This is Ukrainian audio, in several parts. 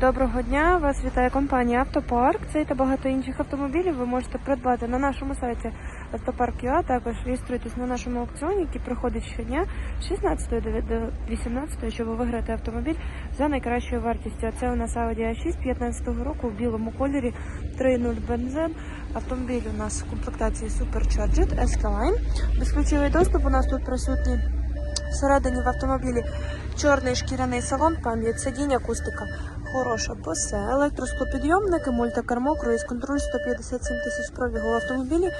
Доброго дня! Вас вітає компанія Автопарк. Цей та багато інших автомобілів ви можете придбати на нашому сайті Автопарк.ua. Також реєструйтесь на нашому аукціоні, який проходить щодня з 16 до 18, щоб виграти автомобіль за найкращою вартістю. А це у нас Audi A6 15 року в білому кольорі 3.0 бензин. Автомобіль у нас в комплектації Supercharged S-Line. Безключовий доступ у нас тут присутній. Всередині в автомобілі чорний шкіряний салон, пам'ять сидінь, акустика хороша, босе, електросклопідйомники, мультикермо, круїз-контроль 157 тисяч пробігу в автомобілі,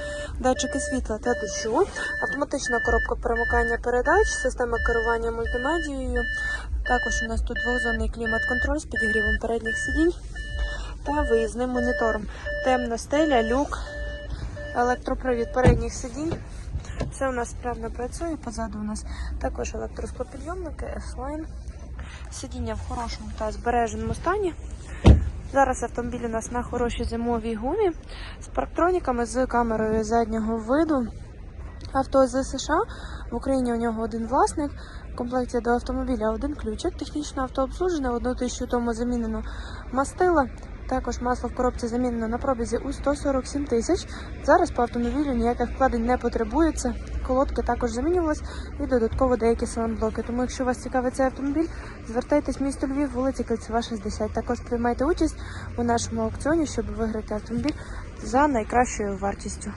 датчики світла та дощу, автоматична коробка перемикання передач, система керування мультимедією. Також у нас тут двохзонний клімат-контроль з підігрівом передніх сидінь та виїзним монітором. Темна стеля, люк, електропривід передніх сидінь. Все у нас справно працює. Позаду у нас також електросклопідйомники, S-Line. Сидіння в хорошому та збереженому стані. Зараз автомобіль у нас на хорошій зимовій гумі з парктроніками, з камерою заднього виду. Авто з США. В Україні у нього один власник. В комплекті до автомобіля один ключик. Технічно авто обслужене, одну тисячу тому замінено мастила. Також масло в коробці замінено на пробізі у 147 тисяч. Зараз по автомобілю ніяких вкладень не потребується. Колодки також замінювались і додатково деякі салонблоки. Тому, якщо вас цікавить цей автомобіль, звертайтесь в місто Львів, вулиця Кольцева, 60. Також приймайте участь у нашому аукціоні, щоб виграти автомобіль за найкращою вартістю.